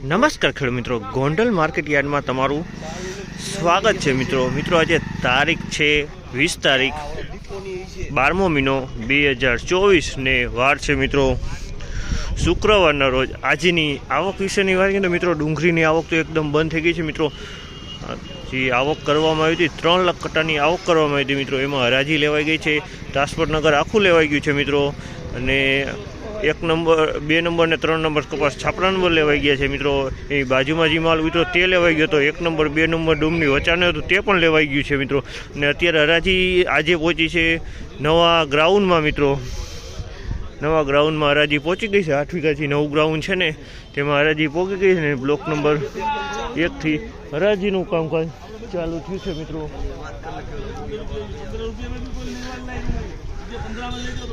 નમસ્કાર ખેડૂત મિત્રો. ગોંડલ માર્કેટ યાર્ડમાં તમારું સ્વાગત છે મિત્રો. મિત્રો, આજે તારીખ છે વીસ તારીખ, બારમો મહિનો બે હજાર ચોવીસને વાર છે મિત્રો. શુક્રવારના રોજ આજની આવક વિશેની વાત કરીએ તો મિત્રો, ડુંગળીની આવક તો એકદમ બંધ થઈ ગઈ છે મિત્રો. જે આવક કરવામાં આવી હતી, ત્રણ લાખ કટ્ટાની આવક કરવામાં આવી હતી મિત્રો. એમાં હરાજી લેવાઈ ગઈ છે ટ્રાન્સપોર્ટનગર આખું લેવાઈ ગયું છે મિત્રો. અને એક નંબર, બે નંબર ને ત્રણ નંબર કપાસ છાપરા નંબર લેવાઈ ગયા છે મિત્રો. એ બાજુમાં જે માલ મિત્રો તે લેવાઈ ગયો હતો એક નંબર, બે નંબર ડૂમની વચાને હતું તે પણ લેવાઈ ગયું છે મિત્રો. અને અત્યારે હરાજી આજે પહોંચી છે નવા ગ્રાઉન્ડમાં મિત્રો. નવા ગ્રાઉન્ડમાં હરાજી પહોંચી ગઈ છે, આઠ વીઘાથી નવું ગ્રાઉન્ડ છે ને, તેમાં હરાજી પહોંચી ગઈ છે ને, બ્લોક નંબર એકથી હરાજીનું કામકાજ ચાલુ થયું છે મિત્રો.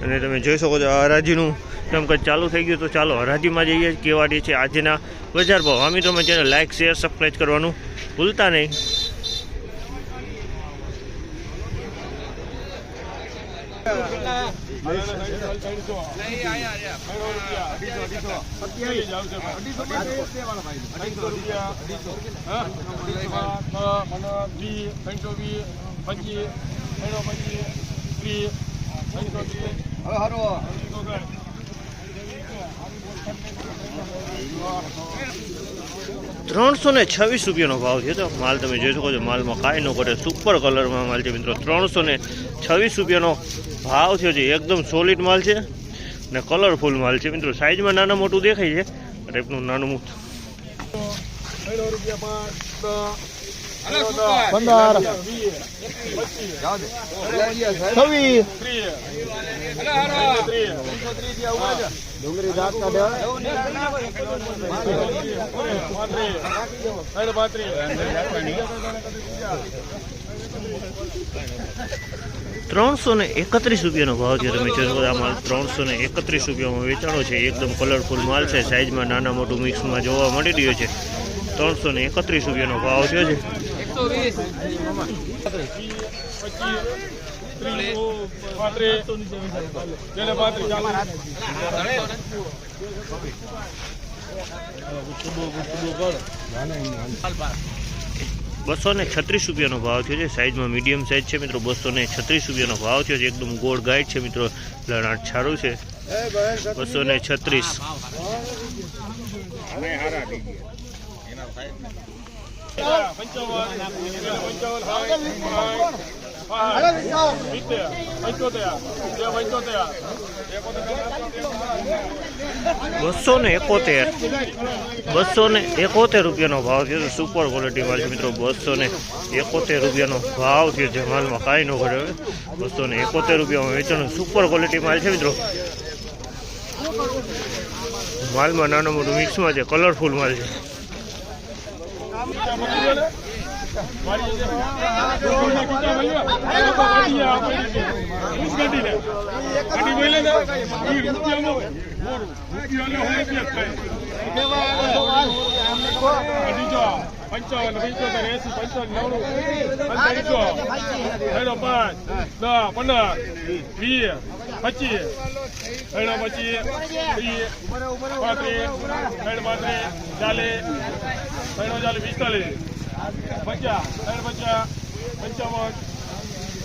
અને તમે જોઈ શકો છો હરાજીનું કામકાજ ચાલુ થઈ ગયું. તો ચાલો, હરાજીમાં જઈએ. કેવા રહી છે આજના બજાર ભાવ. આ તમે ચેનલ લાઇક શેર સબસ્ક્રાઈબ કરવાનું ભૂલતા નહીં. ત્રણસો ને છવ્વીસ રૂપિયાનો ભાવ છે તો માલ તમે જોઈ શકો છો, માલમાં કાંઈ ન કરે સુપર કલરમાં માલ છે મિત્રો. ત્રણસો ને છવ્વીસ રૂપિયાનો ભાવ થયો છે. એકદમ સોલિડ માલ છે ને કલરફુલ માલ છે મિત્રો. સાઈઝમાં નાના મોટું દેખાય છે ટાઈપનું નાનું મોટું. પંદર. છવ્વીસ. ડુંગળી દાંત ત્રણસો ને એકત્રીસ રૂપિયાનો ભાવ છે, તમે છો આ માલ ત્રણસો ને એકત્રીસ રૂપિયામાં વેચાણો છે, એકદમ કલરફુલ માલ છે સાઈઝમાં નાના મોટું મિક્સમાં જોવા મળી રહ્યો છે. ત્રણસો ને એકત્રીસ રૂપિયાનો ભાવ બસો ને છત્રીસ રૂપિયાનો ભાવ થયો છે. સાઈઝમાં મીડિયમ સાઈઝ છે મિત્રો. બસો ને છત્રીસ રૂપિયાનો ભાવ થયો છે. એકદમ ગોળ ગાઈડ છે મિત્રો. લણાટ સારું છે. બસો ને છત્રીસ. બસો ને એકોતેર. બસો ને એકોતેર રૂપિયાનો ભાવ થયો છે. સુપર ક્વોલિટી વાળી મિત્રો. બસો ને એકોતેર રૂપિયાનો ભાવ થયો છે. માલમાં કાંઈ ન ઘડે બસો ને એકોતેર રૂપિયામાં વેચાણ સુપર ક્વોલિટી માલ છે મિત્રો. માલમાં નાનો મોટું મિક્સમાં છે. કલરફુલ માલ છે. ગંડી લે ગંડી બોલે ને ઈ રૂપિયાનો રૂપિયાનો હોય છે પંચાવન પંચોતેર એસી પંચાવન નવડું પંચાવીસો ત્રણો પાંચ દસ પંદર વીસ પચીસ ત્રણો પચીસ ત્રીસ પાંત્રીસ ત્રણ પાંત્રીસ ચાલીસ ત્રણો ચાલીસ પિસ્તાલીસ પચાસ ત્રણ પચાસ પંચાવન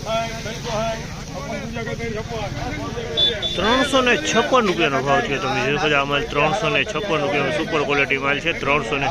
સાઠ ત્રણસો સાઠ છપ્પન છપ્પન ત્રણસો ને છપ્પન રૂપિયાનો ભાવ છે તમે જોઈ શકો છો. આ માલ ત્રણસો ને છપ્પન રૂપિયાનો સુપર ક્વોલિટી માલ છે ત્રણસો ને